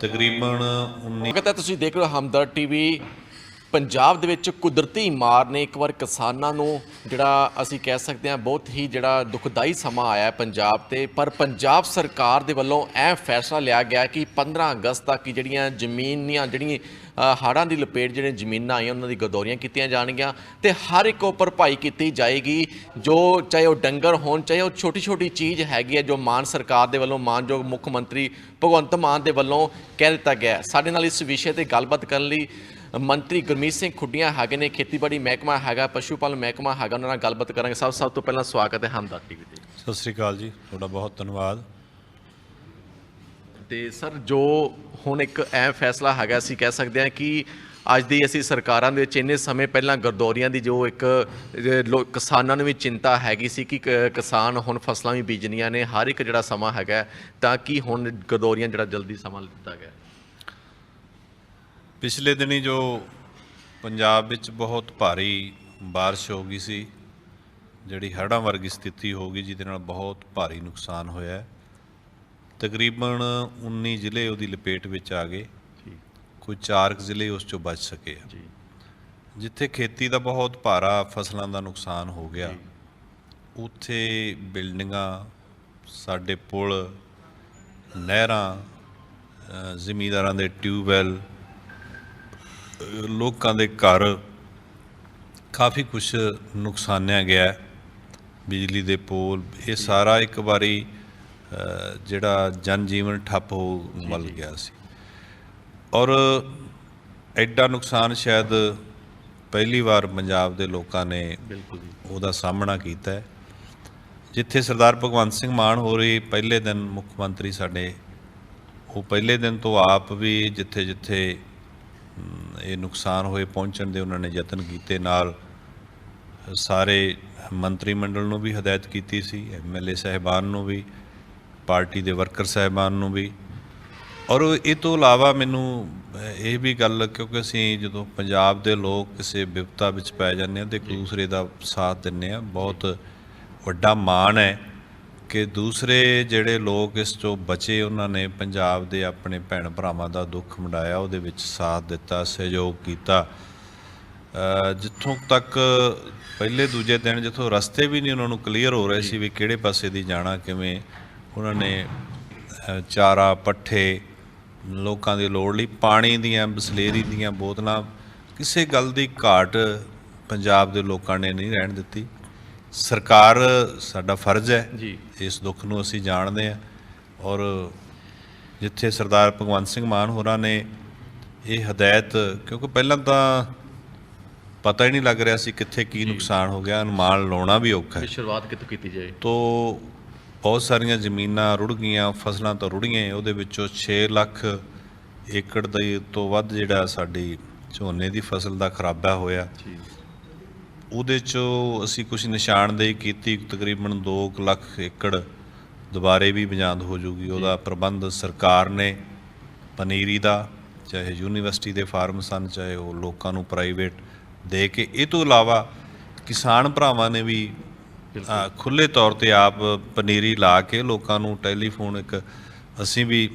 ਤਕਰੀਬਨ 19 ਸਵਾਗਤ ਤੁਸੀਂ ਦੇਖ ਰਹੇ ਹੋ ਹਮਦਰ ਟੀਵੀ। ਪੰਜਾਬ ਦੇ ਵਿੱਚ ਕੁਦਰਤੀ ਮਾਰ ਨੇ ਇੱਕ ਵਾਰ ਕਿਸਾਨਾਂ ਨੂੰ ਜਿਹੜਾ ਅਸੀਂ ਕਹਿ ਸਕਦੇ ਹਾਂ, ਬਹੁਤ ਹੀ ਜਿਹੜਾ ਦੁਖਦਾਈ ਸਮਾਂ ਆਇਆ ਹੈ ਪੰਜਾਬ ਤੇ। ਪਰ ਪੰਜਾਬ ਸਰਕਾਰ ਦੇ ਵੱਲੋਂ ਇਹ ਫੈਸਲਾ ਲਿਆ ਗਿਆ ਕਿ 15 ਅਗਸਤ ਤੱਕ ਜਿਹੜੀਆਂ ਜ਼ਮੀਨੀਆਂ ਜਿਹੜੀਆਂ ਅ, ਹੜ੍ਹਾਂ ਦੀ ਲਪੇਟ ਜਿਹੜੇ ਜ਼ਮੀਨਾਂ ਆਈਆਂ ਉਹਨਾਂ ਦੀ ਗਦੋਰੀਆਂ ਕੀਤੀਆਂ ਜਾਣਗੀਆਂ ਤੇ ਹਰ ਇੱਕ ਉਹ ਭਰਪਾਈ ਕੀਤੀ ਜਾਏਗੀ ਜੋ ਚਾਹੇ ਉਹ ਡੰਗਰ ਹੋਣ ਚਾਹੇ ਉਹ ਛੋਟੀ ਛੋਟੀ ਚੀਜ਼ ਹੈਗੀ ਹੈ ਜੋ ਮਾਨ ਸਰਕਾਰ ਦੇ ਵੱਲੋਂ ਮਾਨਯੋਗ ਮੁੱਖ ਮੰਤਰੀ ਭਗਵੰਤ ਮਾਨ ਦੇ ਵੱਲੋਂ ਕਹਿ ਦਿੱਤਾ ਗਿਆ ਸਾਡੇ ਨਾਲ ਇਸ ਵਿਸ਼ੇ ਤੇ ਗੱਲਬਾਤ ਕਰਨ ਲਈ ਮੰਤਰੀ ਗੁਰਮੀਤ ਸਿੰਘ ਖੁੱਡੀਆਂ ਹੈਗੇ ਨੇ ਖੇਤੀਬਾੜੀ ਮਹਿਕਮਾ ਹੈਗਾ ਪਸ਼ੂ ਪਾਲਣ ਮਹਿਕਮਾ ਹੈਗਾ ਉਹਨਾਂ ਨਾਲ ਗੱਲਬਾਤ ਕਰਾਂਗੇ। ਸਭ ਸਭ ਤੋਂ ਪਹਿਲਾਂ ਸਵਾਗਤ ਹੈ ਹਮਦਰ ਟੀਵੀ ਤੇ ਸਤਿ ਸ੍ਰੀ ਅਕਾਲ ਜੀ ਤੁਹਾਡਾ ਬਹੁਤ ਧੰਨਵਾਦ। ਤੇ ਸਰ ਜੋ ਹੁਣ ਇੱਕ ਐ ਫੈਸਲਾ ਹੈਗਾ ਅਸੀਂ ਕਹਿ ਸਕਦੇ ਹਾਂ ਕਿ ਅੱਜ ਦੀ ਅਸੀਂ ਸਰਕਾਰਾਂ ਦੇ ਵਿੱਚ ਇੰਨੇ ਸਮੇਂ ਪਹਿਲਾਂ ਗਰਦੌਰੀਆਂ ਦੀ ਜੋ ਇੱਕ ਅ, ਲੋ- ਕਿਸਾਨਾਂ ਨੂੰ ਵੀ ਚਿੰਤਾ ਹੈਗੀ ਸੀ ਕਿ ਕ- ਕਿਸਾਨ ਹੁਣ ਫਸਲਾਂ ਵੀ ਬੀਜਣੀਆਂ ਨੇ ਹਰ ਇੱਕ ਜਿਹੜਾ ਸਮਾਂ ਹੈਗਾ ਤਾਂ ਕਿ ਹੁਣ ਗਰਦੌਰੀਆਂ ਜਿਹੜਾ ਜਲਦੀ ਸਮਾਂ ਲਿੱਤਾ ਗਿਆ ਪਿਛਲੇ ਦਿਨੀ ਜੋ ਪੰਜਾਬ ਵਿੱਚ ਬਹੁਤ ਭਾਰੀ بارش ਹੋ ਗਈ ਸੀ ਜਿਹੜੀ ਹੜ੍ਹਾਂ ਵਰਗੀ ਸਥਿਤੀ ਹੋ ਗਈ ਜਿਹਦੇ ਨਾਲ ਬਹੁਤ ਭਾਰੀ ਨੁਕਸਾਨ ਹੋਇਆ ਹੈ। ਤਕਰੀਬਨ 19 ਜ਼ਿਲ੍ਹੇ ਉਹਦੀ ਲਪੇਟ ਵਿੱਚ ਆ ਗਏ। ਕੋਈ 4 ਜ਼ਿਲ੍ਹੇ ਉਸ ਚੋਂ ਬਚ ਸਕੇ ਆ। ਜੀ। ਜਿੱਥੇ ਖੇਤੀ ਦਾ ਬਹੁਤ ਭਾਰਾ ਫਸਲਾਂ ਦਾ ਨੁਕਸਾਨ ਹੋ ਗਿਆ। ਉੱਥੇ ਬਿਲਡਿੰਗਾਂ ਸਾਡੇ ਪੁਲ ਨਹਿਰਾਂ ਜ਼ਿਮੀਂਦਾਰਾਂ ਦੇ ਟਿਊਬਵੈੱਲ ਲੋਕਾਂ ਦੇ ਘਰ ਕਾਫੀ ਕੁਝ ਨੁਕਸਾਨਿਆ ਗਿਆ। ਬਿਜਲੀ ਦੇ ਪੋਲ ਇਹ ਸਾਰਾ ਇੱਕ ਵਾਰੀ ਜਿਹੜਾ ਜਨ ਜੀਵਨ ਠੱਪ ਹੋ ਮਲ ਗਿਆ ਸੀ। ਔਰ ਐਡਾ ਨੁਕਸਾਨ ਸ਼ਾਇਦ ਪਹਿਲੀ ਵਾਰ ਪੰਜਾਬ ਦੇ ਲੋਕਾਂ ਨੇ ਬਿਲਕੁਲ ਉਹਦਾ ਸਾਹਮਣਾ ਕੀਤਾ ਹੈ। ਜਿੱਥੇ ਸਰਦਾਰ ਭਗਵੰਤ ਸਿੰਘ ਮਾਨ ਹੋ ਰਹੀ ਪਹਿਲੇ ਦਿਨ ਮੁੱਖ ਮੰਤਰੀ ਸਾਡੇ ਉਹ ਪਹਿਲੇ ਦਿਨ ਤੋਂ ਆਪ ਵੀ ਜਿੱਥੇ ਜਿੱਥੇ ਇਹ ਨੁਕਸਾਨ ਹੋਏ ਪਹੁੰਚਣ ਦੇ ਉਹਨਾਂ ਨੇ ਯਤਨ ਕੀਤੇ ਨਾਲ ਸਾਰੇ ਮੰਤਰੀ ਮੰਡਲ ਨੂੰ ਵੀ ਹਦਾਇਤ ਕੀਤੀ ਸੀ ਐਮਐਲਏ ਸਾਹਿਬਾਨ ਨੂੰ ਵੀ ਪਾਰਟੀ ਦੇ ਵਰਕਰ ਸਾਹਿਬਾਨ ਨੂੰ ਵੀ। ਔਰ ਇਹ ਤੋਂ ਇਲਾਵਾ ਮੈਨੂੰ ਇਹ ਵੀ ਗੱਲ ਕਿਉਂਕਿ ਅਸੀਂ ਜਦੋਂ ਪੰਜਾਬ ਦੇ ਲੋਕ ਕਿਸੇ ਵਿਪਤਾ ਵਿੱਚ ਪੈ ਜਾਂਦੇ ਆ ਤੇ ਇੱਕ ਦੂਸਰੇ ਦਾ ਸਾਥ ਦਿੰਦੇ ਆ ਬਹੁਤ ਵੱਡਾ ਮਾਣ ਹੈ ਕਿ ਦੂਸਰੇ ਜਿਹੜੇ ਲੋਕ ਇਸ ਤੋਂ ਬਚੇ ਉਹਨਾਂ ਨੇ ਪੰਜਾਬ ਦੇ ਆਪਣੇ ਭੈਣ ਭਰਾਵਾਂ ਦਾ ਦੁੱਖ ਵੰਡਾਇਆ ਉਹਦੇ ਵਿੱਚ ਸਾਥ ਦਿੱਤਾ ਸਹਿਯੋਗ ਕੀਤਾ। ਜਿੱਥੋਂ ਤੱਕ ਪਹਿਲੇ ਦੂਜੇ ਦਿਨ ਜਿੱਥੋਂ ਰਸਤੇ ਵੀ ਨਹੀਂ ਉਹਨਾਂ ਨੂੰ ਕਲੀਅਰ ਹੋ ਰਹੇ ਸੀ ਵੀ ਕਿਹੜੇ ਪਾਸੇ ਦੀ ਜਾਣਾ ਕਿਵੇਂ ਉਹਨਾਂ ਨੇ ਚਾਰਾ ਪੱਠੇ ਲੋਕਾਂ ਦੀ ਲੋੜ ਲਈ ਪਾਣੀ ਦੀਆਂ ਬਸਲੇਰੀ ਦੀਆਂ ਬੋਤਲਾਂ ਕਿਸੇ ਗੱਲ ਦੀ ਘਾਟ ਪੰਜਾਬ ਦੇ ਲੋਕਾਂ ਨੇ ਨਹੀਂ ਰਹਿਣ ਦਿੱਤੀ। ਸਰਕਾਰ ਸਾਡਾ ਫਰਜ਼ ਹੈ। ਜੀ। ਇਸ ਦੁੱਖ ਨੂੰ ਅਸੀਂ ਜਾਣਦੇ ਹਾਂ। ਔਰ ਜਿੱਥੇ ਸਰਦਾਰ ਭਗਵੰਤ ਸਿੰਘ ਮਾਨ ਹੋਰਾਂ ਨੇ ਇਹ ਹਦਾਇਤ ਕਿਉਂਕਿ ਪਹਿਲਾਂ ਤਾਂ ਪਤਾ ਹੀ ਨਹੀਂ ਲੱਗ ਰਿਹਾ ਸੀ ਕਿੱਥੇ ਕੀ ਨੁਕਸਾਨ ਹੋ ਗਿਆ। ਅਨੁਮਾਨ ਲਾਉਣਾ ਵੀ ਔਖਾ ਹੈ। ਸ਼ੁਰੂਆਤ ਕਿੱਥੋਂ ਕੀਤੀ ਜਾਏ? ਤੋ ਬਹੁਤ ਸਾਰੀਆਂ ਜ਼ਮੀਨਾਂ ਰੁੜ ਗਈਆਂ ਫਸਲਾਂ ਤਾਂ ਰੁੜੀਆਂ ਉਹਦੇ ਵਿੱਚੋਂ 6 ਲੱਖ ਏਕੜ ਦੇ ਤੋਂ ਵੱਧ ਜਿਹੜਾ ਸਾਡੀ ਝੋਨੇ ਦੀ ਫਸਲ ਦਾ ਖਰਾਬਾ ਹੋਇਆ। ਜੀ। ਉਹਦੇ ਚੋਂ ਅਸੀਂ ਕੁਝ ਨਿਸ਼ਾਨਦੇਹੀ ਕੀਤੀ ਤਕਰੀਬਨ 2 ਲੱਖ ਏਕੜ ਦੁਬਾਰੇ ਵੀ ਬਜਾਂਦ ਹੋ ਜੂਗੀ। ਉਹਦਾ ਪ੍ਰਬੰਧ ਸਰਕਾਰ ਨੇ ਪਨੀਰੀ ਦਾ ਚਾਹੇ ਯੂਨੀਵਰਸਿਟੀ ਦੇ ਫਾਰਮ ਸਨ ਚਾਹੇ ਉਹ ਲੋਕਾਂ ਨੂੰ ਪ੍ਰਾਈਵੇਟ ਦੇ ਕੇ। ਇਹ ਤੋਂ ਇਲਾਵਾ ਕਿਸਾਨ ਭਰਾਵਾਂ ਨੇ ਵੀ ਖੁੱਲੇ ਤੌਰ ਤੇ ਆਪ ਪਨੀਰੀ ਲਾ ਕੇ ਲੋਕਾਂ ਨੂੰ ਟੈਲੀਫੋਨ ਇੱਕ ਅਸੀਂ ਵੀ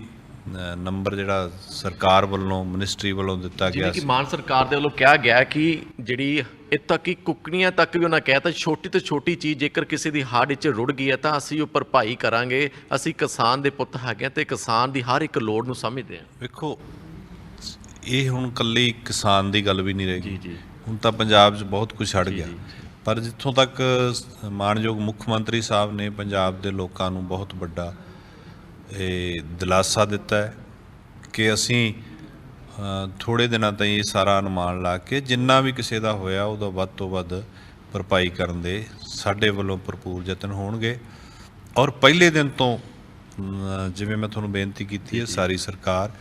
ਨੰਬਰ ਜਿਹੜਾ ਸਰਕਾਰ ਵੱਲੋਂ ਮਿਨਿਸਟਰੀ ਵੱਲੋਂ ਦਿੱਤਾ ਗਿਆ ਜਿਵੇਂ ਕਿ ਸੀ। ਮਾਨ ਸਰਕਾਰ ਦੇ ਵੱਲੋਂ ਕਿਹਾ ਗਿਆ ਕਿ ਜਿਹੜੀ ਤੱਕ ਕਿ ਕੁੱਕੜੀਆਂ ਤੱਕ ਵੀ ਉਹਨਾਂ ਕਹਿਤਾ ਛੋਟੀ ਤੋਂ ਛੋਟੀ ਚੀਜ਼ ਜੇਕਰ ਕਿਸੇ ਦੀ ਹਾੜ ਵਿੱਚ ਰੁੜ ਗਈ ਹੈ ਤਾਂ ਅਸੀਂ ਉਹ ਭਰਪਾਈ ਕਰਾਂਗੇ। ਅਸੀਂ ਕਿਸਾਨ ਦੇ ਪੁੱਤ ਹੈਗੇ ਤੇ ਕਿਸਾਨ ਦੀ ਹਰ ਇੱਕ ਲੋੜ ਨੂੰ ਸਮਝਦੇ ਹਾਂ। ਵੇਖੋ ਇਹ ਹੁਣ ਕੱਲੀ ਕਿਸਾਨ ਦੀ ਗੱਲ ਵੀ ਨਹੀਂ ਰਹੀ ਜੀ ਜੀ। ਹੁਣ ਤਾਂ ਪੰਜਾਬ 'ਚ ਬਹੁਤ ਕੁਝ ਛੜ ਗਿਆ। ਪਰ ਜਿੱਥੋਂ ਤੱਕ ਮਾਣਯੋਗ ਮੁੱਖ ਮੰਤਰੀ ਸਾਹਿਬ ਨੇ ਪੰਜਾਬ ਦੇ ਲੋਕਾਂ ਨੂੰ ਬਹੁਤ ਵੱਡਾ ਇਹ ਦਿਲਾਸਾ ਦਿੱਤਾ ਹੈ ਕਿ ਅਸੀਂ ਥੋੜੇ ਦਿਨਾਂ ਤਾਈਂ ਇਹ ਸਾਰਾ ਅਨੁਮਾਨ ਲਾ ਕੇ ਜਿੰਨਾ ਵੀ ਕਿਸੇ ਦਾ ਹੋਇਆ ਉਹਦਾ ਵੱਧ ਤੋਂ ਵੱਧ ਭਰਪਾਈ ਕਰਨ ਦੇ ਸਾਡੇ ਵੱਲੋਂ ਭਰਪੂਰ ਯਤਨ ਹੋਣਗੇ। ਔਰ ਪਹਿਲੇ ਦਿਨ ਤੋਂ ਜਿਵੇਂ ਮੈਂ ਤੁਹਾਨੂੰ ਬੇਨਤੀ ਕੀਤੀ ਹੈ ਸਾਰੀ ਸਰਕਾਰ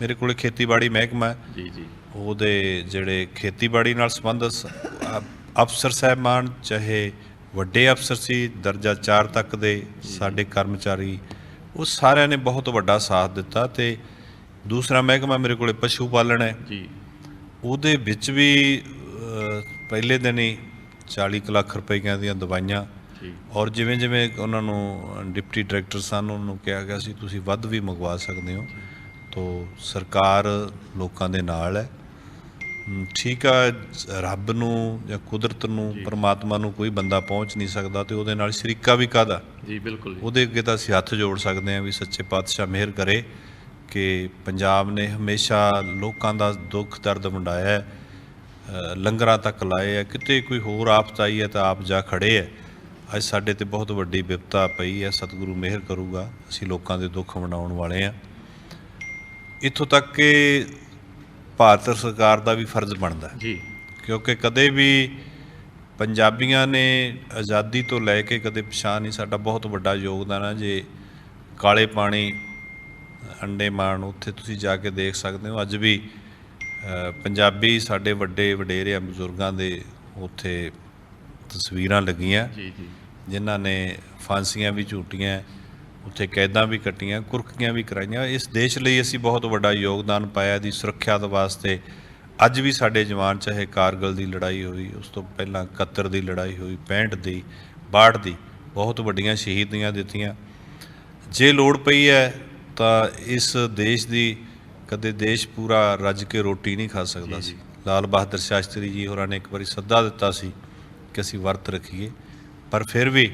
ਮੇਰੇ ਕੋਲੇ ਖੇਤੀਬਾੜੀ ਮਹਿਕਮਾ ਹੈ। ਜੀ ਜੀ। ਉਹਦੇ ਜਿਹੜੇ ਖੇਤੀਬਾੜੀ ਨਾਲ ਸੰਬੰਧਿਤ ਅਫਸਰ ਸਾਹਿਬਾਨ ਚਾਹੇ ਵੱਡੇ ਅਫਸਰ ਸੀ ਦਰਜਾ 4 ਤੱਕ ਦੇ ਸਾਡੇ ਕਰਮਚਾਰੀ ਉਹ ਸਾਰਿਆਂ ਨੇ ਬਹੁਤ ਵੱਡਾ ਸਾਥ ਦਿੱਤਾ ਤੇ ਦੂਸਰਾ ਮਹਿਕਮਾ ਮੇਰੇ ਕੋਲੇ ਪਸ਼ੂ ਪਾਲਣ ਹੈ। ਜੀ। ਉਹਦੇ ਵਿੱਚ ਵੀ ਪਹਿਲੇ ਦਿਨ ਹੀ 40 ਕੁ ਲੱਖ ਰੁਪਈਆਂ ਦੀਆਂ ਦਵਾਈਆਂ ਔਰ ਜਿਵੇਂ ਜਿਵੇਂ ਉਹਨਾਂ ਨੂੰ ਡਿਪਟੀ ਡਾਇਰੈਕਟਰ ਸਨ ਉਹਨਾਂ ਨੂੰ ਕਿਹਾ ਗਿਆ ਸੀ ਤੁਸੀਂ ਵੱਧ ਵੀ ਮੰਗਵਾ ਸਕਦੇ ਹੋ। ਤੋ ਸਰਕਾਰ ਲੋਕਾਂ ਦੇ ਨਾਲ ਹੈ। ਠੀਕ ਆ ਰੱਬ ਨੂੰ ਜਾਂ ਕੁਦਰਤ ਨੂੰ ਪਰਮਾਤਮਾ ਨੂੰ ਕੋਈ ਬੰਦਾ ਪਹੁੰਚ ਨਹੀਂ ਸਕਦਾ ਤੇ ਉਹਦੇ ਨਾਲ ਸ਼ਰੀਕਾ ਵੀ ਕਾਦਾ ਜੀ ਬਿਲਕੁਲ ਉਹਦੇ ਅੱਗੇ ਤਾਂ ਅਸੀਂ ਹੱਥ ਜੋੜ ਸਕਦੇ ਹਾਂ ਵੀ ਸੱਚੇ ਪਾਤਸ਼ਾਹ ਮਿਹਰ ਕਰੇ ਕਿ ਪੰਜਾਬ ਨੇ ਹਮੇਸ਼ਾ ਲੋਕਾਂ ਦਾ ਦੁੱਖ ਦਰਦ ਵੰਡਾਇਆ ਲੰਗਰਾਂ ਤੱਕ ਲਾਏ ਹੈ ਕਿਤੇ ਕੋਈ ਹੋਰ ਆਫਤ ਆਈ ਹੈ ਤਾਂ ਆਪ ਜਾ ਖੜੇ ਹੈ। ਅੱਜ ਸਾਡੇ ਤੇ ਬਹੁਤ ਵੱਡੀ ਵਿਪਤਾ ਪਈ ਹੈ ਸਤਿਗੁਰੂ ਮਿਹਰ ਕਰੂਗਾ ਅਸੀਂ ਲੋਕਾਂ ਦੇ ਦੁੱਖ ਵੰਡਾਉਣ ਵਾਲੇ ਹਾਂ। ਇੱਥੋਂ ਤੱਕ ਕਿ ਭਾਰਤ ਸਰਕਾਰ ਦਾ ਵੀ ਫਰਜ਼ ਬਣਦਾ ਹੈ। ਜੀ। ਕਿਉਂਕਿ ਕਦੇ ਵੀ ਪੰਜਾਬੀਆਂ ਨੇ ਆਜ਼ਾਦੀ ਤੋਂ ਲੈ ਕੇ ਕਦੇ ਪਛਾਣ ਨਹੀਂ ਸਾਡਾ ਬਹੁਤ ਵੱਡਾ ਯੋਗਦਾਨ ਹੈ। ਜੇ ਕਾਲੇ ਪਾਣੀ ਅੰਡੇਮਾਨ ਉੱਥੇ ਤੁਸੀਂ ਜਾ ਕੇ ਦੇਖ ਸਕਦੇ ਹੋ। ਅੱਜ ਵੀ ਪੰਜਾਬੀ ਸਾਡੇ ਵੱਡੇ ਵਡੇਰੇ ਬਜ਼ੁਰਗਾਂ ਦੇ ਉੱਥੇ ਤਸਵੀਰਾਂ ਲੱਗੀਆਂ। ਜੀ ਜੀ। ਜਿਨ੍ਹਾਂ ਨੇ ਫਾਂਸੀਆਂ ਵੀ ਝੂਟੀਆਂ। ਉੱਥੇ ਕੈਦਾਂ ਵੀ ਕੱਟੀਆਂ ਕੁਰਕੀਆਂ ਵੀ ਕਰਾਈਆਂ। ਇਸ ਦੇਸ਼ ਲਈ ਅਸੀਂ ਬਹੁਤ ਵੱਡਾ ਯੋਗਦਾਨ ਪਾਇਆ ਦੀ ਸੁਰੱਖਿਆ ਦੇ ਵਾਸਤੇ। ਅੱਜ ਵੀ ਸਾਡੇ ਜਵਾਨ ਚਾਹੇ ਕਾਰਗਲ ਦੀ ਲੜਾਈ ਹੋਈ ਉਸ ਤੋਂ ਪਹਿਲਾਂ 71 ਦੀ ਲੜਾਈ ਹੋਈ 65 ਦੀ 62 ਦੀ ਬਹੁਤ ਵੱਡੀਆਂ ਸ਼ਹੀਦੀਆਂ ਦਿੱਤੀਆਂ। ਜੇ ਲੋੜ ਪਈ ਹੈ ਤਾਂ ਇਸ ਦੇਸ਼ ਦੀ ਕਦੇ ਦੇਸ਼ ਪੂਰਾ ਰੱਜ ਕੇ ਰੋਟੀ ਨਹੀਂ ਖਾ ਸਕਦਾ ਸੀ। ਲਾਲ ਬਹਾਦਰ ਸ਼ਾਸਤਰੀ ਜੀ ਹੋਰਾਂ ਨੇ ਇੱਕ ਵਾਰੀ ਸੱਦਾ ਦਿੱਤਾ ਸੀ ਕਿ ਅਸੀਂ ਵਰਤ ਰੱਖੀਏ। ਪਰ ਫਿਰ ਵੀ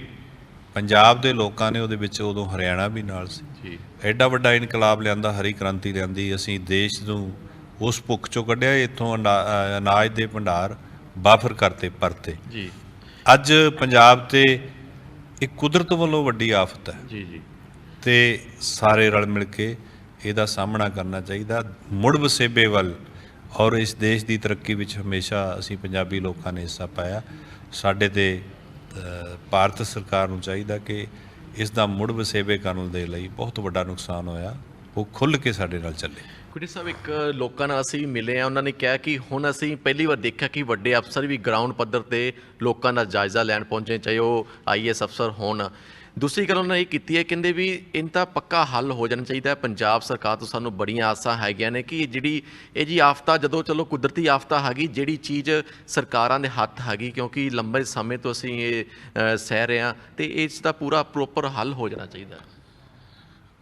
ਪੰਜਾਬ ਦੇ ਲੋਕਾਂ ਨੇ ਉਹਦੇ ਵਿੱਚ ਉਦੋਂ ਹਰਿਆਣਾ ਵੀ ਨਾਲ ਸੀ। ਜੀ। ਐਡਾ ਵੱਡਾ ਇਨਕਲਾਬ ਲਿਆਂਦਾ ਹਰੀ ਕ੍ਰਾਂਤੀ ਲਿਆਂਦੀ ਅਸੀਂ ਦੇਸ਼ ਨੂੰ ਉਸ ਭੁੱਖ ਚੋਂ ਕੱਢਿਆ ਇੱਥੋਂ ਅਨਾਜ ਦੇ ਭੰਡਾਰ ਬਾਫਰ ਕਰਤੇ ਪਰਤੇ। ਜੀ। ਅੱਜ ਪੰਜਾਬ ਤੇ ਇੱਕ ਕੁਦਰਤ ਵੱਲੋਂ ਵੱਡੀ ਆਫਤ ਹੈ। ਜੀ ਜੀ। ਤੇ ਸਾਰੇ ਰਲ ਮਿਲ ਕੇ ਇਹਦਾ ਸਾਹਮਣਾ ਕਰਨਾ ਚਾਹੀਦਾ। ਮੁੜ ਵਸੇਬੇ ਵੱਲ ਔਰ ਇਸ ਦੇਸ਼ ਦੀ ਤਰੱਕੀ ਵਿੱਚ ਹਮੇਸ਼ਾ ਅਸੀਂ ਪੰਜਾਬੀ ਲੋਕਾਂ ਨੇ ਹਿੱਸਾ ਪਾਇਆ। ਸਾਡੇ ਤੇ ਭਾਰਤ ਸਰਕਾਰ ਨੂੰ ਚਾਹੀਦਾ ਕਿ ਇਸ ਦਾ ਮੁੜ ਵਸੇਬੇ ਕਰਨ ਦੇ ਲਈ ਬਹੁਤ ਵੱਡਾ ਨੁਕਸਾਨ ਹੋਇਆ, ਉਹ ਖੁੱਲ੍ਹ ਕੇ ਸਾਡੇ ਨਾਲ ਚੱਲੇ। ਕੁੜੀ ਸਾਹਿਬ, ਇੱਕ ਲੋਕਾਂ ਨਾਲ ਅਸੀਂ ਮਿਲੇ ਆ ਉਹਨਾਂ ਨੇ ਕਿਹਾ ਕਿ ਹੁਣ ਅਸੀਂ ਪਹਿਲੀ ਵਾਰ ਦੇਖਿਆ ਕਿ ਵੱਡੇ ਅਫਸਰ ਵੀ ਗਰਾਊਂਡ ਪੱਧਰ ਤੇ ਲੋਕਾਂ ਦਾ ਜਾਇਜ਼ਾ ਲੈਣ ਪਹੁੰਚੇ, ਚਾਹੇ ਉਹ ਆਈਐਸ ਅਫਸਰ ਹੋਣ। ਦੂਸਰੀ ਗੱਲ ਉਹਨਾਂ ਨੇ ਇਹ ਕੀਤੀ ਹੈ ਕਹਿੰਦੇ ਵੀ ਇਨ ਤਾਂ ਪੱਕਾ ਹੱਲ ਹੋ ਜਾਣਾ ਚਾਹੀਦਾ ਹੈ। ਪੰਜਾਬ ਸਰਕਾਰ ਤੋਂ ਸਾਨੂੰ ਬੜੀਆਂ ਆਸਾਂ ਹੈਗੀਆਂ ਨੇ ਕਿ ਜਿਹੜੀ ਇਹ ਜੀ ਆਫਤਾ ਜਦੋਂ ਚਲੋ ਕੁਦਰਤੀ ਆਫਤਾ ਹੈਗੀ ਜਿਹੜੀ ਚੀਜ਼ ਸਰਕਾਰਾਂ ਦੇ ਹੱਥ ਹੈਗੀ ਕਿਉਂਕਿ ਲੰਬੇ ਸਮੇਂ ਤੋਂ ਅਸੀਂ ਇਹ ਸਹਿ ਰਹੇ ਹਾਂ ਤੇ ਇਸ ਦਾ ਪੂਰਾ ਪ੍ਰੋਪਰ ਹੱਲ ਹੋ ਜਾਣਾ ਚਾਹੀਦਾ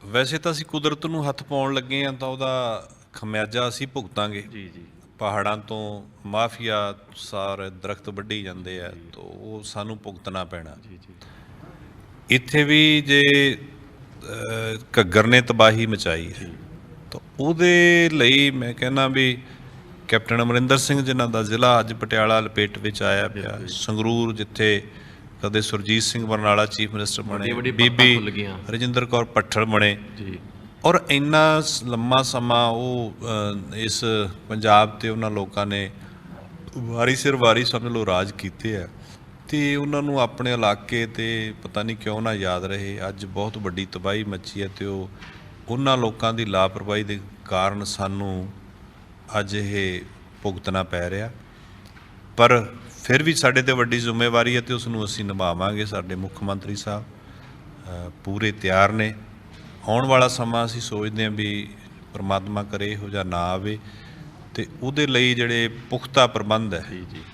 ਵੈਸੇ ਤਾਂ ਅਸੀਂ ਕੁਦਰਤ ਨੂੰ ਹੱਥ ਪਾਉਣ ਲੱਗੇ ਹਾਂ ਤਾਂ ਉਹਦਾ ਖਮਿਆਜਾ ਅਸੀਂ ਭੁਗਤਾਂਗੇ। ਜੀ ਜੀ। ਪਹਾੜਾਂ ਤੋਂ ਮਾਫੀਆ ਸਾਰੇ ਦਰਖਤ ਵੱਢੀ ਜਾਂਦੇ ਆ ਤਾਂ ਉਹ ਸਾਨੂੰ ਭੁਗਤਣਾ ਪੈਣਾ। ਜੀ ਜੀ। ਇੱਥੇ ਵੀ ਜੇ ਘੱਗਰ ਨੇ ਤਬਾਹੀ ਮਚਾਈ ਹੈ ਤਾਂ ਉਹਦੇ ਲਈ ਮੈਂ ਕਹਿੰਦਾ ਵੀ ਕੈਪਟਨ ਅਮਰਿੰਦਰ ਸਿੰਘ ਜਿਨ੍ਹਾਂ ਦਾ ਜ਼ਿਲ੍ਹਾ ਅੱਜ ਪਟਿਆਲਾ ਲਪੇਟ ਵਿੱਚ ਆਇਆ ਪਿਆ ਸੰਗਰੂਰ ਜਿੱਥੇ ਕਦੇ ਸੁਰਜੀਤ ਸਿੰਘ ਬਰਨਾਲਾ ਚੀਫ ਮਿਨਿਸਟਰ ਬਣੇ ਬੀਬੀ। ਰਜਿੰਦਰ ਕੌਰ ਪੱਠਲ ਬਣੇ। ਜੀ। ਔਰ ਇੰਨਾ ਲੰਮਾ ਸਮਾਂ ਉਹ ਇਸ ਪੰਜਾਬ ਤੇ ਉਹਨਾਂ ਲੋਕਾਂ ਨੇ ਵਾਰੀ ਸਿਰ ਵਾਰੀ ਸਮਝ ਲਓ ਰਾਜ ਕੀਤੇ ਆ। ਤੇ ਉਹਨਾਂ ਨੂੰ ਆਪਣੇ ਇਲਾਕੇ ਤੇ ਪਤਾ ਨਹੀਂ ਕਿਉਂ ਨਾ ਯਾਦ ਰਹੇ। ਅੱਜ ਬਹੁਤ ਵੱਡੀ ਤਬਾਹੀ ਮੱਚੀ ਹੈ ਤੇ ਉਹ ਉਹਨਾਂ ਲੋਕਾਂ ਦੀ ਲਾਪਰਵਾਹੀ ਦੇ ਕਾਰਨ ਸਾਨੂੰ ਅੱਜ ਇਹ ਭੁਗਤਣਾ ਪੈ ਰਿਹਾ। ਪਰ ਫਿਰ ਵੀ ਸਾਡੇ ਤੇ ਵੱਡੀ ਜ਼ਿੰਮੇਵਾਰੀ ਹੈ ਤੇ ਉਸ ਨੂੰ ਅਸੀਂ ਨਿਭਾਵਾਂਗੇ ਸਾਡੇ ਮੁੱਖ ਮੰਤਰੀ ਸਾਹਿਬ ਪੂਰੇ ਤਿਆਰ ਨੇ। ਆਉਣ ਵਾਲਾ ਸਮਾਂ ਅਸੀਂ ਸੋਚਦੇ ਹਾਂ ਵੀ ਪ੍ਰਮਾਤਮਾ ਕਰੇ ਇਹੋ ਜਿਹਾ ਨਾ ਆਵੇ ਤੇ ਉਹਦੇ ਲਈ ਜਿਹੜੇ ਪੁਖਤਾ ਪ੍ਰਬੰਧ ਹੈ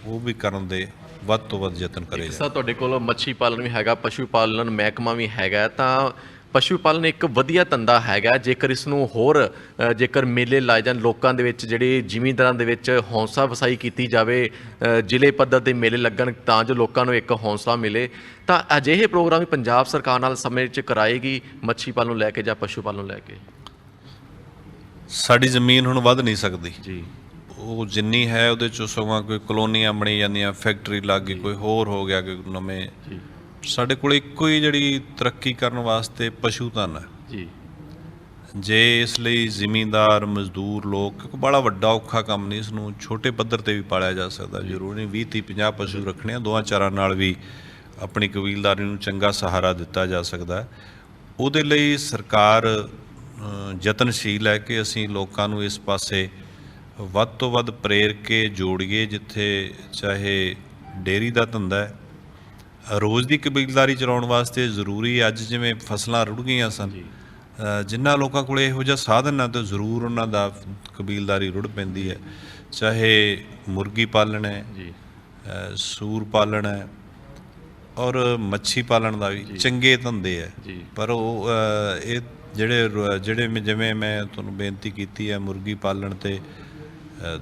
ਉਹ ਵੀ ਕਰਨ ਦੇ ਵੱਧ ਤੋਂ ਵੱਧ ਯਤਨ ਕਰੇ ਸਰ ਤੁਹਾਡੇ ਕੋਲ ਮੱਛੀ ਪਾਲਣ ਵੀ ਹੈਗਾ ਪਸ਼ੂ ਪਾਲਣ ਮਹਿਕਮਾ ਵੀ ਹੈਗਾ ਤਾਂ ਪਸ਼ੂ ਪਾਲਣ ਇੱਕ ਵਧੀਆ ਧੰਦਾ ਹੈਗਾ। ਜੇਕਰ ਇਸ ਨੂੰ ਹੋਰ ਅ, ਜੇਕਰ ਮੇਲੇ ਲਾਏ ਜਾਣ ਲੋਕਾਂ ਦੇ ਵਿੱਚ ਜਿਹੜੇ ਜ਼ਿਮੀਂਦਾਰਾਂ ਦੇ ਵਿੱਚ ਹੌਂਸਲਾ ਵਸਾਈ ਕੀਤੀ ਜਾਵੇ ਅ, ਜ਼ਿਲ੍ਹੇ ਪੱਧਰ ਦੇ ਮੇਲੇ ਲੱਗਣ ਤਾਂ ਜੋ ਲੋਕਾਂ ਨੂੰ ਇੱਕ ਹੌਂਸਲਾ ਮਿਲੇ ਤਾਂ ਅਜਿਹੇ ਪ੍ਰੋਗਰਾਮ ਵੀ ਪੰਜਾਬ ਸਰਕਾਰ ਨਾਲ ਸਮੇਂ 'ਚ ਕਰਾਏਗੀ ਮੱਛੀ ਪਾਲਣ ਨੂੰ ਲੈ ਕੇ ਜਾਂ ਪਸ਼ੂ ਪਾਲਣ ਨੂੰ ਲੈ ਕੇ। ਸਾਡੀ ਜ਼ਮੀਨ ਹੁਣ ਵੱਧ ਨਹੀਂ ਸਕਦੀ। ਜੀ। ਉਹ ਜਿੰਨੀ ਹੈ ਉਹਦੇ ਚੋਂ ਸਗੋਂ ਕੋਈ ਕਲੋਨੀਆਂ ਬਣੀ ਜਾਂਦੀਆਂ ਫੈਕਟਰੀ ਲੱਗ ਗਈ ਕੋਈ ਹੋਰ ਹੋ ਗਿਆ ਕੋਈ ਨਵੇਂ। ਸਾਡੇ ਕੋਲ ਇੱਕੋ ਹੀ ਜਿਹੜੀ ਤਰੱਕੀ ਕਰਨ ਵਾਸਤੇ ਪਸ਼ੂ ਧਨ ਹੈ। ਜੀ। ਜੇ ਇਸ ਲਈ ਜ਼ਿਮੀਂਦਾਰ ਮਜ਼ਦੂਰ ਲੋਕ ਕਿਉਂਕਿ ਬੜਾ ਵੱਡਾ ਔਖਾ ਕੰਮ ਨਹੀਂ ਇਸ ਨੂੰ ਛੋਟੇ ਪੱਧਰ ਤੇ ਵੀ ਪਾਲਿਆ ਜਾ ਸਕਦਾ। ਜ਼ਰੂਰੀ ਨਹੀਂ 20 30 50 ਪਸ਼ੂ ਰੱਖਣੇ ਆ ਦੋਆਂ ਚਾਰਾਂ ਨਾਲ ਵੀ ਆਪਣੀ ਕਬੀਲਦਾਰੀ ਨੂੰ ਚੰਗਾ ਸਹਾਰਾ ਦਿੱਤਾ ਜਾ ਸਕਦਾ ਹੈ। ਉਹਦੇ ਲਈ ਸਰਕਾਰ ਯਤਨਸ਼ੀਲ ਹੈ ਕਿ ਅਸੀਂ ਲੋਕਾਂ ਨੂੰ ਇਸ ਪਾਸੇ ਵੱਧ ਤੋਂ ਵੱਧ ਪ੍ਰੇਰ ਕੇ ਜੋੜੀਏ ਜਿੱਥੇ ਚਾਹੇ ਡੇਰੀ ਦਾ ਧੰਦਾ ਹੈ ਰੋਜ਼ ਦੀ ਕਬੀਲਦਾਰੀ ਚਲਾਉਣ ਵਾਸਤੇ ਜ਼ਰੂਰੀ। ਅੱਜ ਜਿਵੇਂ ਫਸਲਾਂ ਰੁੜ ਗਈਆਂ ਸਨ ਜਿਨ੍ਹਾਂ ਲੋਕਾਂ ਕੋਲ ਇਹੋ ਜਿਹਾ ਸਾਧਨ ਹੈ ਤਾਂ ਜ਼ਰੂਰ ਉਹਨਾਂ ਦਾ ਕਬੀਲਦਾਰੀ ਰੁੜ ਪੈਂਦੀ ਹੈ। ਚਾਹੇ ਮੁਰਗੀ ਪਾਲਣ ਹੈ ਜੀ। ਸੂਰ ਪਾਲਣ ਹੈ ਔਰ ਮੱਛੀ ਪਾਲਣ ਦਾ ਵੀ ਚੰਗੇ ਧੰਦੇ ਹੈ। ਪਰ ਉਹ ਇਹ ਜਿਹੜੇ ਜਿਹੜੇ ਜਿਵੇਂ ਮੈਂ ਤੁਹਾਨੂੰ ਬੇਨਤੀ ਕੀਤੀ ਹੈ ਮੁਰਗੀ ਪਾਲਣ ਤੇ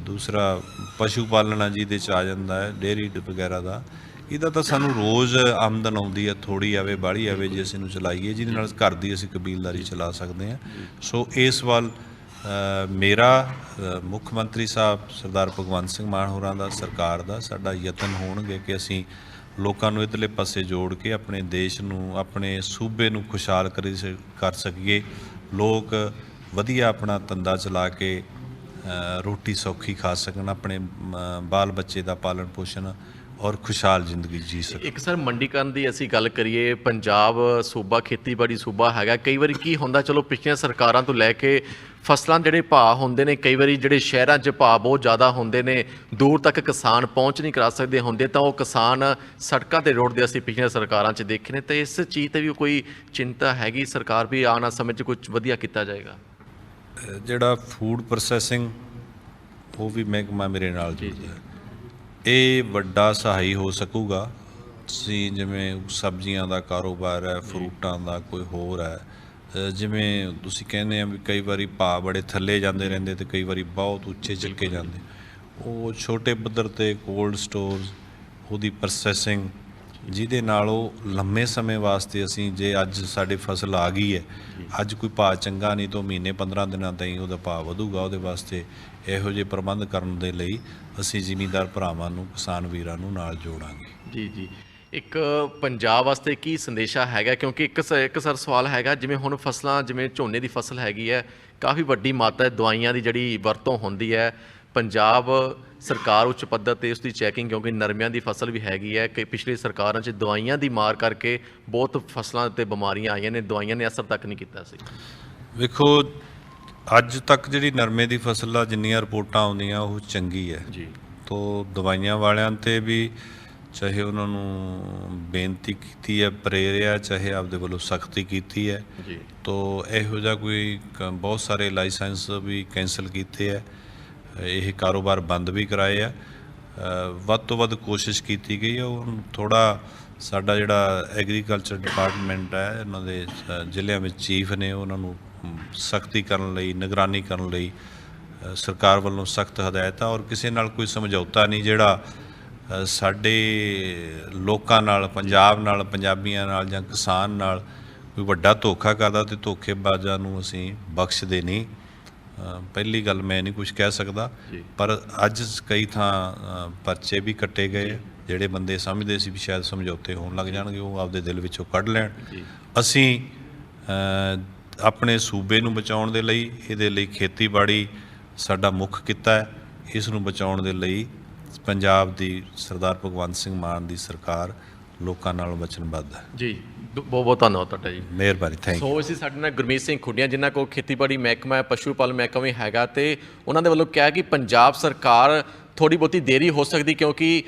ਦੂਸਰਾ ਪਸ਼ੂ ਪਾਲਣਾ ਜਿਹਦੇ ਚ ਆ ਜਾਂਦਾ ਹੈ ਡੇਅਰੀ ਵਗੈਰਾ ਦਾ। ਇਹਦਾ ਤਾਂ ਸਾਨੂੰ ਰੋਜ਼ ਆਮਦਨ ਆਉਂਦੀ ਹੈ ਥੋੜੀ ਆਵੇ, ਬਾਹਲੀ ਆਵੇ ਜੇ ਅਸੀਂ ਨੂੰ ਚਲਾਈਏ, ਜਿਹਦੇ ਨਾਲ ਘਰ ਦੀ ਅਸੀਂ ਕਬੀਲਦਾਰੀ ਚਲਾ ਸਕਦੇ ਹਾਂ। ਸੋ ਇਸ ਵੱਲ ਮੇਰਾ ਮੁੱਖ ਮੰਤਰੀ ਸਾਹਿਬ ਸਰਦਾਰ ਭਗਵੰਤ ਸਿੰਘ ਮਾਨ ਹੋਰਾਂ ਦਾ, ਸਰਕਾਰ ਦਾ ਸਾਡਾ ਯਤਨ ਹੋਣਗੇ ਕਿ ਅਸੀਂ ਲੋਕਾਂ ਨੂੰ ਇਧਰਲੇ ਪਾਸੇ ਜੋੜ ਕੇ ਆਪਣੇ ਦੇਸ਼ ਨੂੰ, ਆਪਣੇ ਸੂਬੇ ਨੂੰ ਖੁਸ਼ਹਾਲ ਕਰੀ ਸ- ਕਰ ਸਕੀਏ। ਲੋਕ ਵਧੀਆ ਆਪਣਾ ਧੰਦਾ ਚਲਾ ਕੇ ਰੋਟੀ ਸੌਖੀ ਖਾ ਸਕਣ, ਆਪਣੇ ਬਾਲ ਬੱਚੇ ਦਾ ਪਾਲਣ ਪੋਸ਼ਣ ਔਰ ਖੁਸ਼ਹਾਲ ਜ਼ਿੰਦਗੀ ਜੀ ਸਕਣ। ਇੱਕ ਸਰ, ਮੰਡੀਕਰਨ ਦੀ ਅਸੀਂ ਗੱਲ ਕਰੀਏ, ਪੰਜਾਬ ਸੂਬਾ ਖੇਤੀਬਾੜੀ ਸੂਬਾ ਹੈਗਾ। ਕਈ ਵਾਰੀ ਕੀ ਹੁੰਦਾ, ਚਲੋ ਪਿਛਲੀਆਂ ਸਰਕਾਰਾਂ ਤੋਂ ਲੈ ਕੇ ਫਸਲਾਂ ਜਿਹੜੇ ਭਾਅ ਹੁੰਦੇ ਨੇ, ਕਈ ਵਾਰੀ ਜਿਹੜੇ ਸ਼ਹਿਰਾਂ 'ਚ ਭਾਅ ਬਹੁਤ ਜ਼ਿਆਦਾ ਹੁੰਦੇ ਨੇ, ਦੂਰ ਤੱਕ ਕਿਸਾਨ ਪਹੁੰਚ ਨਹੀਂ ਕਰਾ ਸਕਦੇ ਹੁੰਦੇ, ਤਾਂ ਉਹ ਕਿਸਾਨ ਸੜਕਾਂ ਤੇ ਰੋਡਦੇ ਅਸੀਂ ਪਿਛਲੀਆਂ ਸਰਕਾਰਾਂ 'ਚ ਦੇਖੇ ਨੇ। ਤੇ ਇਸ ਚੀਜ਼ ਤੇ ਵੀ ਕੋਈ ਚਿੰਤਾ ਹੈਗੀ ਸਰਕਾਰ ਵੀ ਆਉਣ ਵਾਲੇ ਸਮੇਂ 'ਚ ਕੁਝ ਵਧੀਆ ਕੀਤਾ ਜਾਏਗਾ? ਜਿਹੜਾ ਫੂਡ ਪ੍ਰੋਸੈਸਿੰਗ ਉਹ ਵੀ ਮਹਿਕਮਾ ਮੇਰੇ ਨਾਲ ਜੁੜਦਾ ਹੈ। ਇਹ ਵੱਡਾ ਸਹਾਈ ਹੋ ਸਕੂਗਾ। ਤੁਸੀਂ ਜਿਵੇਂ ਸਬਜ਼ੀਆਂ ਦਾ ਕਾਰੋਬਾਰ ਹੈ ਫਰੂਟਾਂ ਦਾ ਕੋਈ ਹੋਰ ਹੈ ਜਿਵੇਂ ਤੁਸੀਂ ਕਹਿੰਦੇ ਆ ਵੀ ਕਈ ਵਾਰੀ ਭਾਅ ਬੜੇ ਥੱਲੇ ਜਾਂਦੇ ਰਹਿੰਦੇ ਤੇ ਕਈ ਵਾਰੀ ਬਹੁਤ ਉੱਚੇ ਚੱਕੇ ਜਾਂਦੇ। ਉਹ ਛੋਟੇ ਪੱਧਰ ਤੇ ਕੋਲਡ ਸਟੋਰਸ ਉਹਦੀ ਪ੍ਰੋਸੈਸਿੰਗ ਜਿਹਦੇ ਨਾਲ ਉਹ ਲੰਮੇ ਸਮੇਂ ਵਾਸਤੇ ਅਸੀਂ ਜੇ ਅੱਜ ਸਾਡੇ ਫਸਲ ਆ ਗਈ ਹੈ ਅੱਜ ਕੋਈ ਭਾਅ ਚੰਗਾ ਨਹੀਂ ਤਾਂ ਮਹੀਨੇ 15 ਦਿਨਾਂ ਤਾਈਂ ਉਹਦਾ ਭਾਅ ਵਧੂਗਾ ਉਹਦੇ ਵਾਸਤੇ ਇਹੋ ਜਿਹੇ ਪ੍ਰਬੰਧ ਕਰਨ ਦੇ ਲਈ ਅਸੀਂ ਜ਼ਿਮੀਂਦਾਰ ਭਰਾਵਾਂ ਨੂੰ ਕਿਸਾਨ ਵੀਰਾਂ ਨੂੰ ਨਾਲ ਜੋੜਾਂਗੇ। ਜੀ ਜੀ। ਇੱਕ ਪੰਜਾਬ ਵਾਸਤੇ ਕੀ ਸੰਦੇਸ਼ਾ ਹੈਗਾ? ਕਿਉਂਕਿ ਇੱਕ ਇੱਕ ਸਰ ਸਵਾਲ ਹੈਗਾ ਜਿਵੇਂ ਹੁਣ ਫਸਲਾਂ ਜਿਵੇਂ ਝੋਨੇ ਦੀ ਫਸਲ ਹੈਗੀ ਹੈ ਕਾਫੀ ਵੱਡੀ ਮਾਤਰਾ ਦਵਾਈਆਂ ਦੀ ਜਿਹੜੀ ਵਰਤੋਂ ਹੁੰਦੀ ਹੈ। ਪੰਜਾਬ ਸਰਕਾਰ ਉੱਚ ਪੱਧਰ ਤੇ ਉਸ ਦੀ ਚੈਕਿੰਗ ਕਿਉਂਕਿ ਨਰਮਿਆਂ ਦੀ ਫਸਲ ਵੀ ਹੈਗੀ ਹੈ ਕਿ ਪਿਛਲੀ ਸਰਕਾਰਾਂ 'ਚ ਦਵਾਈਆਂ ਦੀ ਮਾਰ ਕਰਕੇ ਬਹੁਤ ਫਸਲਾਂ ਤੇ ਬਿਮਾਰੀਆਂ ਆਈਆਂ ਨੇ ਦਵਾਈਆਂ ਨੇ ਅਸਰ ਤੱਕ ਨਹੀਂ ਕੀਤਾ ਸੀ। ਵੇਖੋ ਅੱਜ ਤੱਕ ਜਿਹੜੀ ਨਰਮੇ ਦੀ ਫਸਲ ਆ ਜਿੰਨੀਆਂ ਰਿਪੋਰਟਾਂ ਆਉਂਦੀਆਂ ਉਹ ਚੰਗੀ ਹੈ। ਜੀ। ਤੋ ਦਵਾਈਆਂ ਵਾਲਿਆਂ ਤੇ ਵੀ ਚਾਹੇ ਉਹਨਾਂ ਨੂੰ ਬੇਨਤੀ ਕੀਤੀ ਹੈ ਪ੍ਰੇਰਿਆ ਚਾਹੇ ਆਪਦੇ ਵੱਲੋਂ ਸਖਤੀ ਕੀਤੀ ਹੈ। ਜੀ। ਤੋ ਇਹੋ ਜਿਹਾ ਕੋਈ ਬਹੁਤ ਸਾਰੇ ਲਾਇਸੈਂਸ ਵੀ ਕੈਂਸਲ ਕੀਤੇ ਹੈ। ਇਹ ਕਾਰੋਬਾਰ ਬੰਦ ਵੀ ਕਰਾਏ ਆ। ਵੱਧ ਤੋਂ ਵੱਧ ਕੋਸ਼ਿਸ਼ ਕੀਤੀ ਗਈ ਹੈ ਉਹ ਥੋੜਾ ਸਾਡਾ ਜਿਹੜਾ ਐਗਰੀਕਲਚਰ ਡਿਪਾਰਟਮੈਂਟ ਹੈ, ਇਹਨਾਂ ਦੇ ਜ਼ਿਲ੍ਹਿਆਂ ਵਿੱਚ ਚੀਫ ਨੇ, ਉਹਨਾਂ ਨੂੰ ਸਖਤੀ ਕਰਨ ਲਈ, ਨਿਗਰਾਨੀ ਕਰਨ ਲਈ ਸਰਕਾਰ ਵੱਲੋਂ ਸਖਤ ਹਦਾਇਤਾਂ ਔਰ ਕਿਸੇ ਨਾਲ ਕੋਈ ਸਮਝੌਤਾ ਨਹੀਂ ਜਿਹੜਾ ਸਾਡੇ ਲੋਕਾਂ ਨਾਲ, ਪੰਜਾਬ ਨਾਲ, ਪੰਜਾਬੀਆਂ ਨਾਲ ਜਾਂ ਕਿਸਾਨ ਨਾਲ ਕੋਈ ਵੱਡਾ ਧੋਖਾ ਕਰਦਾ ਤੇ ਧੋਖੇਬਾਜ਼ਾਂ ਨੂੰ ਅਸੀਂ ਬਖਸ਼ਦੇ ਨਹੀਂ। ਪਹਿਲੀ ਗੱਲ ਮੈਂ ਨਹੀਂ ਕੁਝ ਕਹਿ ਸਕਦਾ। ਪਰ ਅੱਜ ਕਈ ਥਾਂ ਪਰਚੇ ਵੀ ਕੱਟੇ ਗਏ। ਜਿਹੜੇ ਬੰਦੇ ਸਮਝਦੇ ਸੀ ਵੀ ਸ਼ਾਇਦ ਸਮਝੌਤੇ ਹੋਣ ਲੱਗ ਜਾਣਗੇ ਉਹ ਆਪਦੇ ਦਿਲ ਵਿੱਚੋਂ ਕੱਢ ਲੈਣ। ਅਸੀਂ ਆਪਣੇ ਸੂਬੇ ਨੂੰ ਬਚਾਉਣ ਦੇ ਲਈ ਇਹਦੇ ਲਈ ਖੇਤੀਬਾੜੀ ਸਾਡਾ ਮੁੱਖ ਕਿੱਤਾ ਹੈ ਇਸ ਨੂੰ ਬਚਾਉਣ ਦੇ ਲਈ ਪੰਜਾਬ ਦੀ ਸਰਦਾਰ ਭਗਵੰਤ ਸਿੰਘ ਮਾਨ ਦੀ ਸਰਕਾਰ ਲੋਕਾਂ ਨਾਲ ਵਚਨਬੱਧ ਹੈ ਜੀ ਬਹੁਤ ਬਹੁਤ ਧੰਨਵਾਦ ਤੁਹਾਡਾ ਜੀ। ਮਿਹਰਬਾਨੀ ਥੈਂਕ ਯੂ ਸੋ ਅਸੀਂ ਸਾਡੇ ਨਾਲ ਗੁਰਮੀਤ ਸਿੰਘ ਖੁੱਡੀਆਂ ਜਿਨ੍ਹਾਂ ਕੋਲ ਖੇਤੀਬਾੜੀ ਮਹਿਕਮਾ ਹੈ ਪਸ਼ੂ ਪਾਲਣ ਮਹਿਕਮਾ ਵੀ ਹੈਗਾ ਤੇ ਉਹਨਾਂ ਦੇ ਵੱਲੋਂ ਕਿਹਾ ਕਿ ਪੰਜਾਬ ਸਰਕਾਰ ਥੋੜੀ ਬਹੁਤੀ ਦੇਰੀ ਹੋ ਸਕਦੀ ਕਿਉਂਕਿ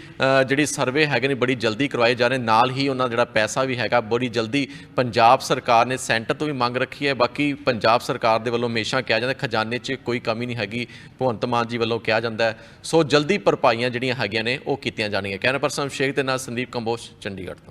ਜਿਹੜੀ ਸਰਵੇ ਹੈਗੇ ਨੇ ਬੜੀ ਜਲਦੀ ਕਰਵਾਏ ਜਾ ਰਹੇ ਨਾਲ ਹੀ ਉਹਨਾਂ ਦਾ ਜਿਹੜਾ ਪੈਸਾ ਵੀ ਹੈਗਾ ਬੜੀ ਜਲਦੀ ਪੰਜਾਬ ਸਰਕਾਰ ਨੇ ਸੈਂਟਰ ਤੋਂ ਵੀ ਮੰਗ ਰੱਖੀ ਹੈ। ਬਾਕੀ ਪੰਜਾਬ ਸਰਕਾਰ ਦੇ ਵੱਲੋਂ ਹਮੇਸ਼ਾ ਕਿਹਾ ਜਾਂਦਾ ਖਜ਼ਾਨੇ 'ਚ ਕੋਈ ਕਮੀ ਨਹੀਂ ਹੈਗੀ। ਭਗਵੰਤ ਮਾਨ ਜੀ ਵੱਲੋਂ ਕਿਹਾ ਜਾਂਦਾ ਸੋ ਜਲਦੀ ਭਰਪਾਈਆਂ ਜਿਹੜੀਆਂ ਹੈਗੀਆਂ ਨੇ ਉਹ ਕੀਤੀਆਂ ਜਾਣਗੀਆਂ। ਕੈਮਰਾ ਪਰਸਨ ਸ਼ੇਖ ਦੇ ਨਾਲ ਸੰਦੀਪ ਕੰਬੋਜ ਚੰਡੀਗੜ੍ਹ ਤੋਂ।